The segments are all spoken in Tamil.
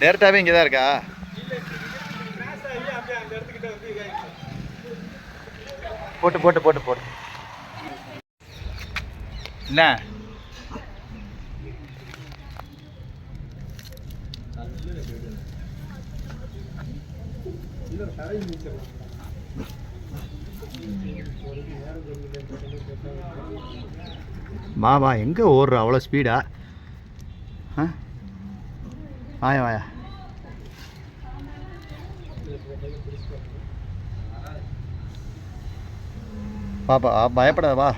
டேரெக்டாகவே இங்கே தான் இருக்கா? போட்டு போட்டு போட்டு போட்டு. என்ன? மாமா எங்கே ஓடுற? அவ்வளோ ஸ்பீடா ஆ? வாயா வாயா. பாப்பா பயப்படாத வா.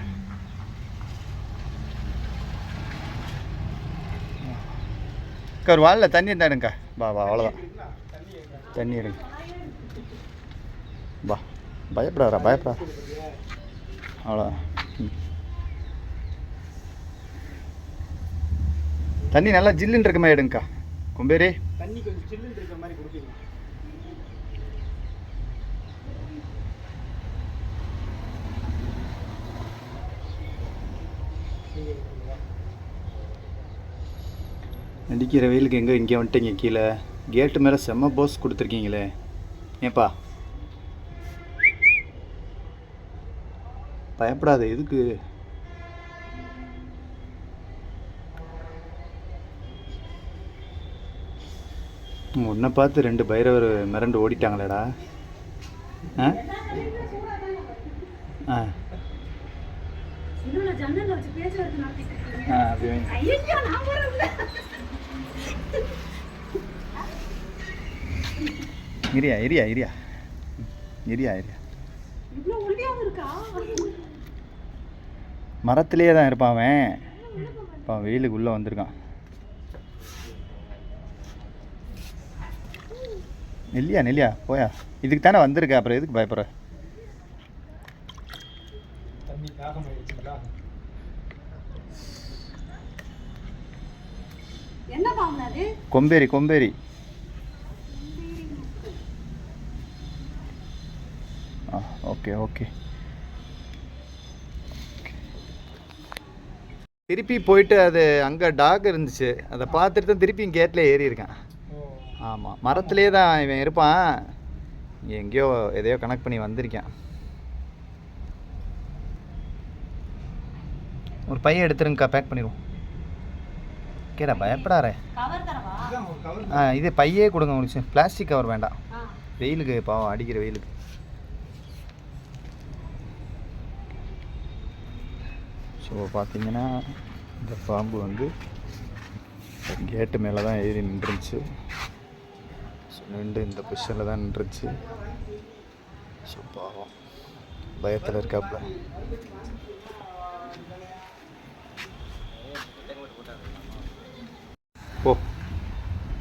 அக்கா, ஒரு வாளில் தண்ணி இருந்தா வா வா அவ்வளோதான் தண்ணி எடுங்க. வா பயப்படாதா பயப்படாத அவ்வளோதான் ம். தண்ணி நல்லா ஜில்லுன்னு இருக்க மாதிரி எடுங்கக்கா. கொம்பேரி. தண்ணி கொஞ்சம் சில்லுன்னு இருக்கிற மாதிரி கொடுப்பீங்க? அடிக்கிற வெயிலுக்கு எங்கே? இங்கே வந்துட்டீங்க கீழே. கேட்டு மேலே செம்ம போஸ் கொடுத்துருக்கீங்களே. ஏப்பா பயப்படாத எதுக்கு? உன்னை பார்த்து ரெண்டு பைரவர் மிரண்டு ஓடிட்டாங்களேடா. ஆ? ஆ. இரியா இரியா இரியா. இரியா இரியா? மரத்திலேயே தான் இருப்பான் அவன். இப்போ வெயிலுக்கு உள்ளே வந்திருக்கான். நெல்லியா நெல்லியா போயா. இதுக்கு தானே வந்திருக்க அப்புறம் எதுக்கு பயப்படுற? கொம்பேரி கொம்பேரி. ஆ ஓகே ஓகே. திருப்பி போயிட்டு அது அங்கே டாக் இருந்துச்சு. அதை பார்த்துட்டு தான் திருப்பி கேட்டில் ஏறி இருக்கான் ஆமாம் மரத்துலேயே தான் இவன் இருப்பான். எங்கேயோ எதையோ கனெக்ட் பண்ணி வந்திருக்கான். ஒரு பையன் எடுத்துருங்கக்கா பேக் பண்ணிடுவோம். கேடா பயப்படாரே கவர் தரவா? இதான் ஒரு கவர் ஆ இது பையே கொடுங்க முடிச்சு பிளாஸ்டிக் கவர் வேண்டாம். வெயிலுக்கு பாவம் அடிக்கிற வெயிலுக்கு. ஸோ பார்த்தீங்கன்னா இந்த பாம்பு வந்து கேட்டு மேலே தான் ஏறி நின்றுச்சு ஸோ நின்று இந்த பொசிஷனில் தான் நின்றுச்சு. ஸோ பாவம். பயத்தில் இருக்காப்புல போ.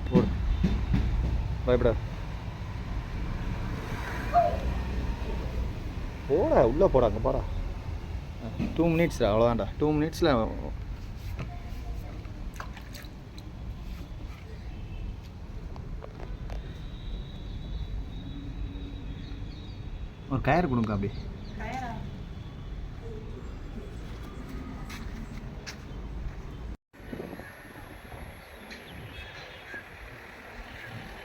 போடு. பயப்படா போடா உள்ளே போடா அங்கே போடா. டூ மினிட்ஸ் அவ்வளோதான்டா டூ மினிட்ஸில் ஒரு கயிறு கொடுங்க அப்படி